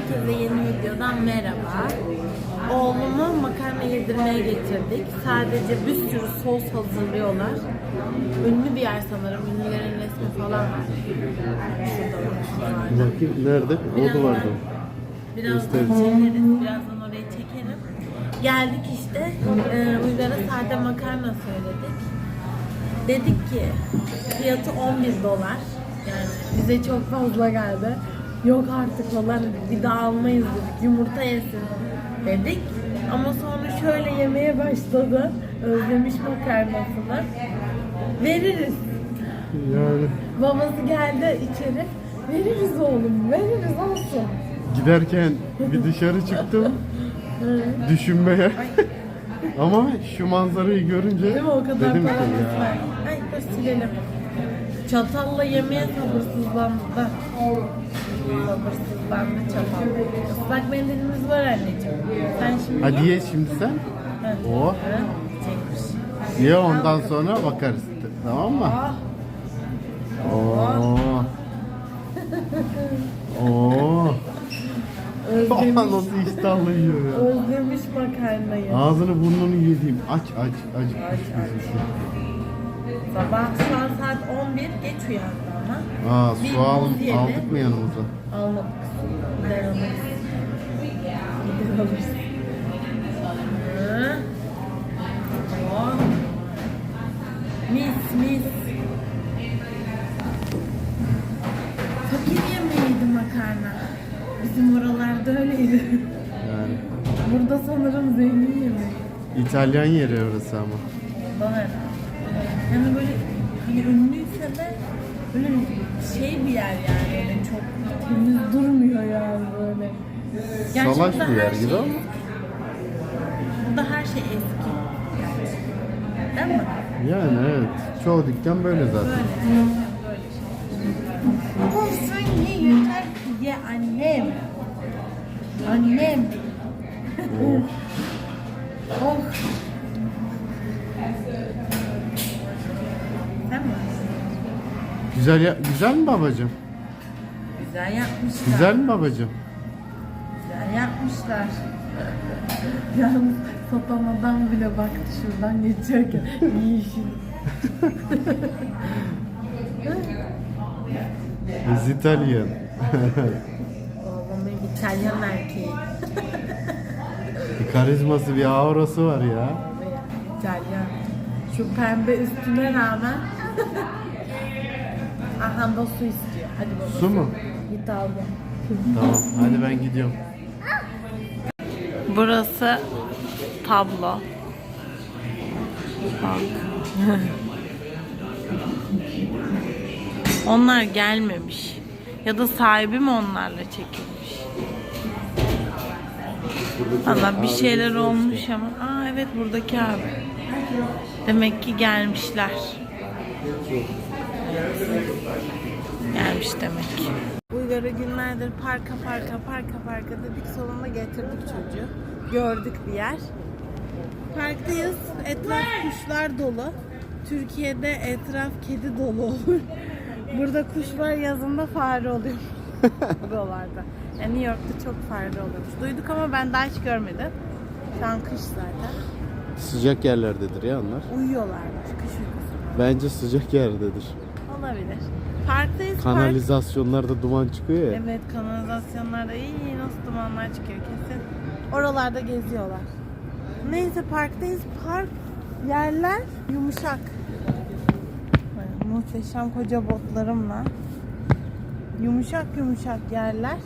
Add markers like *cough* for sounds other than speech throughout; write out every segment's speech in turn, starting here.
Herkese yeni videodan merhaba. Oğlumu makarna yedirmeye getirdik. Sadece bir sürü sos hazırlıyorlar. Ünlü bir yer sanırım. Ünlülerin resmi falan var. Şurada şuralarda. Bakayım nerede? O da vardı. Birazdan çekeriz. Birazdan orayı çekerim. Geldik işte. E, Uygar'a sade makarna söyledik. Dedik ki fiyatı 11 dolar. Yani bize çok fazla geldi. Yok artık falan. Bir daha almayız dedik. Yumurta yesin dedik. Ama sonra şöyle yemeye başladı. Özlemiş makarnasını. Veririz. Yani Babası geldi içeri. Veririz oğlum, veririz olsun. giderken bir dışarı çıktım düşünmeye. *laughs* Ama şu manzarayı görünce Değil mi o kadar dedim ki ya Ay dur silelim. Çatalla yemeye sabırsızlandı. Sabırsızlandı çatal. Islak mendilimiz var anneciğim. Sen şimdi hadi ye. şimdi sen. Ha. O Ha, Çekmiş. ye ondan sonra bakarız. Tamam mı? Ah, Oo. Oo. *laughs* özlemiş, Nasıl iştahlı yiyor ya. özlemiş makarnayı. Ağzını burnunu yediğim aç aç aç. Aç, aç. Sabah şu an saat 11 geç uyandı ama. Aa Bir su al, buz aldık mı yanımıza? Almadık. Gider alırız. Gider alırız. Hı. Oh. Mis mis. Fakir yemeğiydi makarna. Bizim oralarda öyleydi. Yani Burada sanırım zengin yemeği. İtalyan yeri orası ama. Bana herhalde. Yani böyle hani ünlüyse de böyle şey bir yer yani öyle çok temiz durmuyor yani böyle. Gerçi Salaş burada bir her yer gibi şey ama. Burada her şey eski. Değil mi? Yani evet. Çoğu dükkan böyle zaten. Böyle. Böyle şey. Olsun ye yeter ki ye annem. Annem. Oh. Oh. Sen mi? Güzel ya, güzel mi babacığım? Güzel yapmışlar. Güzel mi babacığım? Güzel yapmışlar. *laughs* Yalnız satan adam bile baktı şuradan geçerken. İyi işin. *laughs* Biz İtalyan. Oğlum İtalyan erkeği. Bir karizması, bir aurası var ya. *laughs* İtalyan. Şu pembe üstüne rağmen. Aha da su istiyor. Hadi baba. Su mu? Git al gel. Tamam, hadi ben gidiyorum. Burası tablo. Bak. *laughs* Onlar gelmemiş. Ya da sahibi mi onlarla çekilmiş? Valla bir şeyler olmuş ama. Aa evet buradaki abi. Demek ki gelmişler. Gelmiş demek ki. Uygar'ı günlerdir parka parka parka parka dedik sonunda getirdik çocuğu. Gördük bir yer. Parktayız. Etraf kuşlar dolu. Türkiye'de etraf kedi dolu olur. *laughs* Burada kuş var yazında fare oluyor. *laughs* Buralarda. Yani New York'ta çok fare oluyormuş. Duyduk ama ben daha hiç görmedim. Şu an kış zaten. Sıcak yerlerdedir ya onlar. Uyuyorlarmış kış uykusu. Bence sıcak yerdedir. Olabilir. Parktayız. park- Kanalizasyonlarda duman çıkıyor ya. Evet kanalizasyonlarda iyi nasıl dumanlar çıkıyor kesin. Oralarda geziyorlar. Neyse parktayız. Park yerler yumuşak. Böyle muhteşem koca botlarımla. Yumuşak yumuşak yerler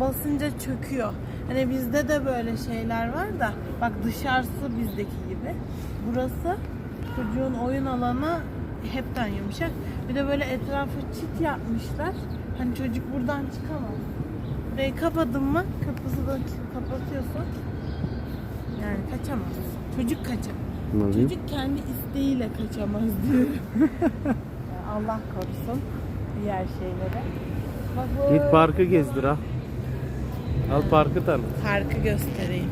basınca çöküyor. Hani bizde de böyle şeyler var da bak dışarısı bizdeki gibi. Burası çocuğun oyun alanı hepten yumuşak. Bir de böyle etrafı çit yapmışlar. Hani çocuk buradan çıkamaz. Burayı kapadın mı kapısı da kapatıyorsun. Yani kaçamaz. Çocuk kaçamaz. Çocuk kendi isteğiyle kaçamaz diyorum. *laughs* Allah korusun diğer şeylere. Bak bu Git parkı gezdir ha. Al parkı tanı. parkı göstereyim.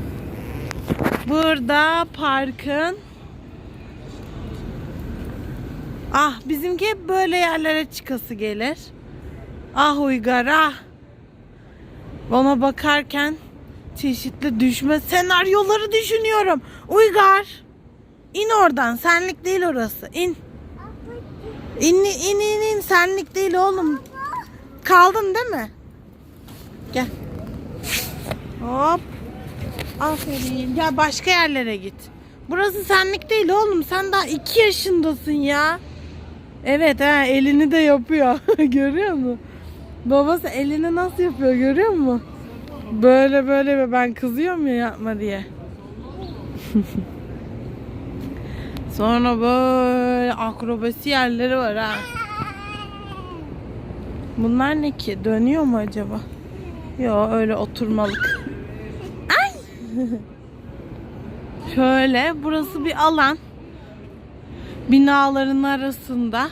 Burada parkın Ah bizimki hep böyle yerlere çıkası gelir. Ah Uygar ah. Ona bakarken çeşitli düşme senaryoları düşünüyorum. Uygar. İn oradan. Senlik değil orası. İn. İn in in in. Senlik değil oğlum. Kaldın değil mi? Gel. Hop. Aferin. Gel başka yerlere git. Burası senlik değil oğlum. Sen daha iki yaşındasın ya. Evet ha elini de yapıyor. *laughs* Görüyor musun? Babası elini nasıl yapıyor görüyor musun? Böyle böyle ben kızıyorum ya yapma diye. *laughs* Sonra böyle akrobasi yerleri var ha. Bunlar ne ki? Dönüyor mu acaba? Yo öyle oturmalık. Ay! *laughs* Şöyle burası bir alan. Binaların arasında.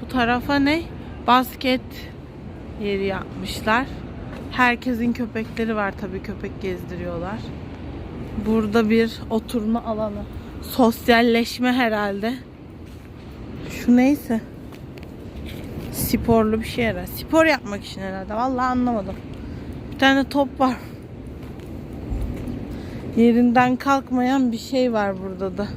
Bu tarafa ne? Basket yeri yapmışlar. Herkesin köpekleri var tabii köpek gezdiriyorlar. Burada bir oturma alanı. Sosyalleşme herhalde. Şu neyse. Sporlu bir şey herhalde. Spor yapmak için herhalde. Vallahi anlamadım. Bir tane top var. Yerinden kalkmayan bir şey var burada da.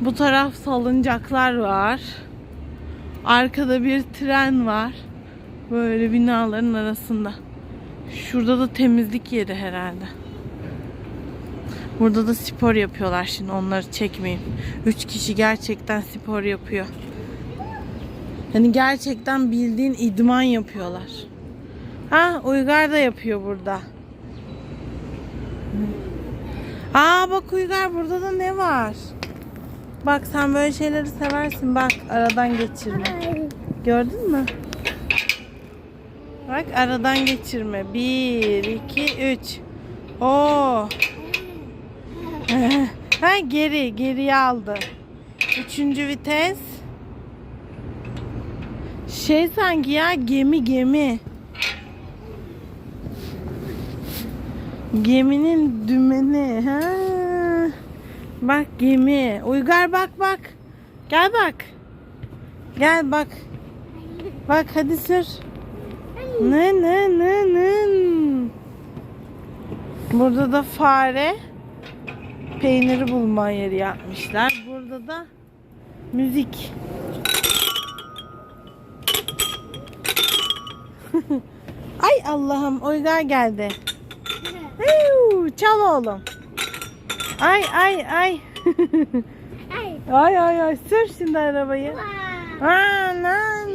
Bu taraf salıncaklar var. Arkada bir tren var. Böyle binaların arasında. Şurada da temizlik yeri herhalde. Burada da spor yapıyorlar şimdi onları çekmeyeyim. Üç kişi gerçekten spor yapıyor. Yani gerçekten bildiğin idman yapıyorlar. Ha Uygar da yapıyor burada. Aa bak Uygar burada da ne var? Bak sen böyle şeyleri seversin. Bak aradan geçirme. Gördün mü? Bak aradan geçirme. Bir, iki, üç. Oo. *laughs* ha geri, geriye aldı. Üçüncü vites. Şey sanki ya gemi gemi. Geminin dümeni. Ha. Bak gemi. Uygar bak bak. Gel bak. Gel bak. Bak hadi sür. Ne ne ne ne. Burada da fare peyniri bulma yeri yapmışlar. Burada da müzik. *laughs* Ay Allah'ım Uygar geldi. Çal oğlum. Ay ay ay. ay ay ay sür şimdi arabayı. Anam.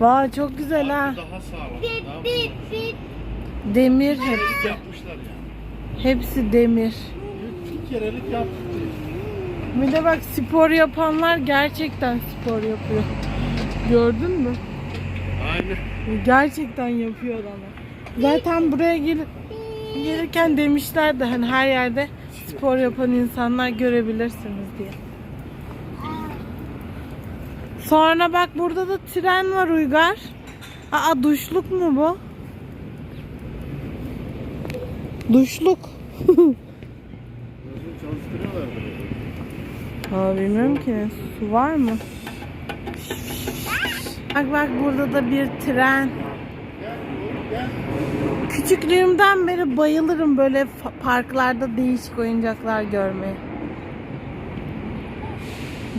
Vay çok güzel ha. Daha sağlam. Bip bip bip. Demir hepsi. Yapmışlar. Hepsi demir. Bir kerelik yaptık. Bir de bak spor yapanlar gerçekten spor yapıyor. Gördün mü? Aynen. Gerçekten yapıyor ama. Zaten buraya gel gelirken demişlerdi hani her yerde spor yapan insanlar görebilirsiniz diye. Sonra bak burada da tren var Uygar. Aa duşluk mu bu? Duşluk. *laughs* Aa bilmiyorum ki. Su var mı? Bak bak burada da bir tren. Küçüklüğümden beri bayılırım böyle parklarda değişik oyuncaklar görmeye.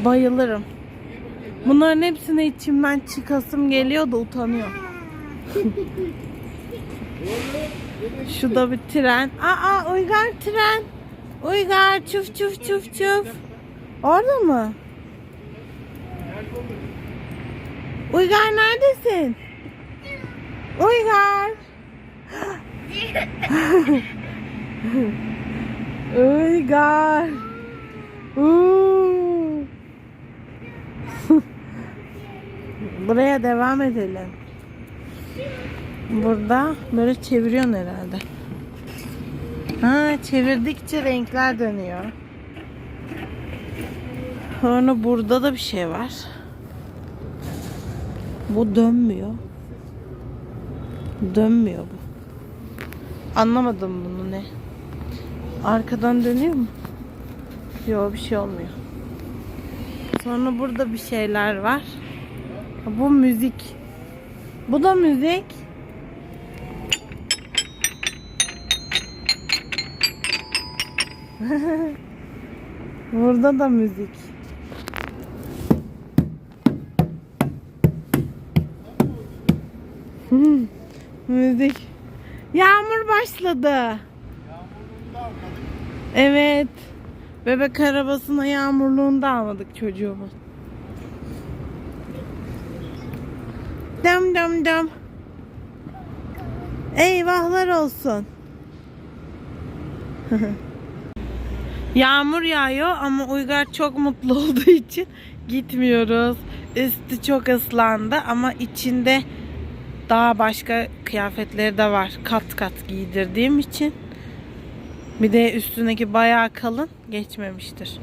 Bayılırım. Bunların hepsine içimden çıkasım geliyor da utanıyorum. *laughs* Şu da bir tren. Aa Uygar tren. Uygar çuf çuf çuf çuf. Orada mı? Uygar neredesin? Uygar. Uygar. Uuu. Buraya devam edelim. Burada böyle çeviriyorsun herhalde. Ha çevirdikçe renkler dönüyor. Sonra burada da bir şey var. Bu dönmüyor. Dönmüyor bu. Anlamadım bunu ne. Arkadan dönüyor mu? Yok bir şey olmuyor. Sonra burada bir şeyler var. Bu müzik. Bu da müzik. *laughs* Burada da müzik. Hmm, müzik. Yağmur başladı. Evet. Bebek arabasına yağmurluğunu da almadık çocuğumun. Dem dem dem. Eyvahlar olsun. *laughs* Yağmur yağıyor ama Uygar çok mutlu *laughs* olduğu için gitmiyoruz. Üstü çok ıslandı ama içinde daha başka kıyafetleri de var. Kat kat giydirdiğim için. Bir de üstündeki bayağı kalın geçmemiştir.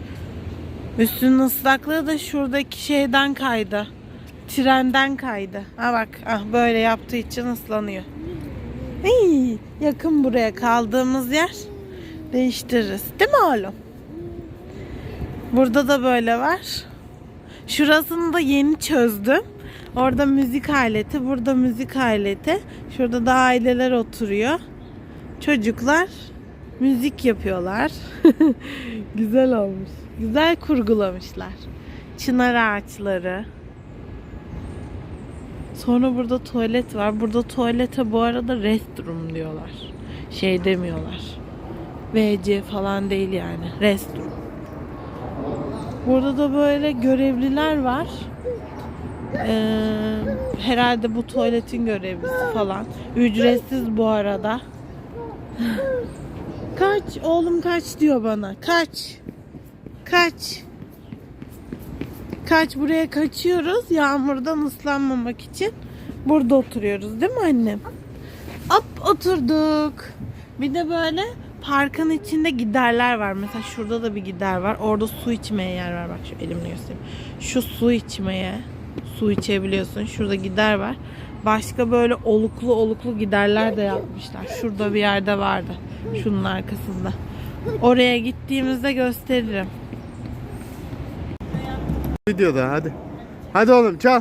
Üstünün ıslaklığı da şuradaki şeyden kaydı. Trenden kaydı. Ha bak ah böyle yaptığı için ıslanıyor. Ay, yakın buraya kaldığımız yer. Değiştiririz. Değil mi oğlum? Burada da böyle var. Şurasını da yeni çözdüm. Orada müzik aleti, burada müzik aleti. Şurada da aileler oturuyor. Çocuklar müzik yapıyorlar. *laughs* Güzel olmuş. Güzel kurgulamışlar. Çınar ağaçları. Sonra burada tuvalet var. Burada tuvalete bu arada restroom diyorlar. Şey demiyorlar. WC falan değil yani. Restroom. Burada da böyle görevliler var. Ee, herhalde bu tuvaletin görevlisi falan. Ücretsiz bu arada. Kaç oğlum kaç diyor bana. Kaç. Kaç. Kaç buraya kaçıyoruz yağmurdan ıslanmamak için. Burada oturuyoruz değil mi annem? Hop oturduk. Bir de böyle parkın içinde giderler var. Mesela şurada da bir gider var. Orada su içmeye yer var. Bak şu elimle göstereyim. Şu su içmeye su içebiliyorsun. Şurada gider var. Başka böyle oluklu oluklu giderler de yapmışlar. Şurada bir yerde vardı. Şunun arkasında. Oraya gittiğimizde gösteririm. Videoda hadi. Hadi oğlum çal.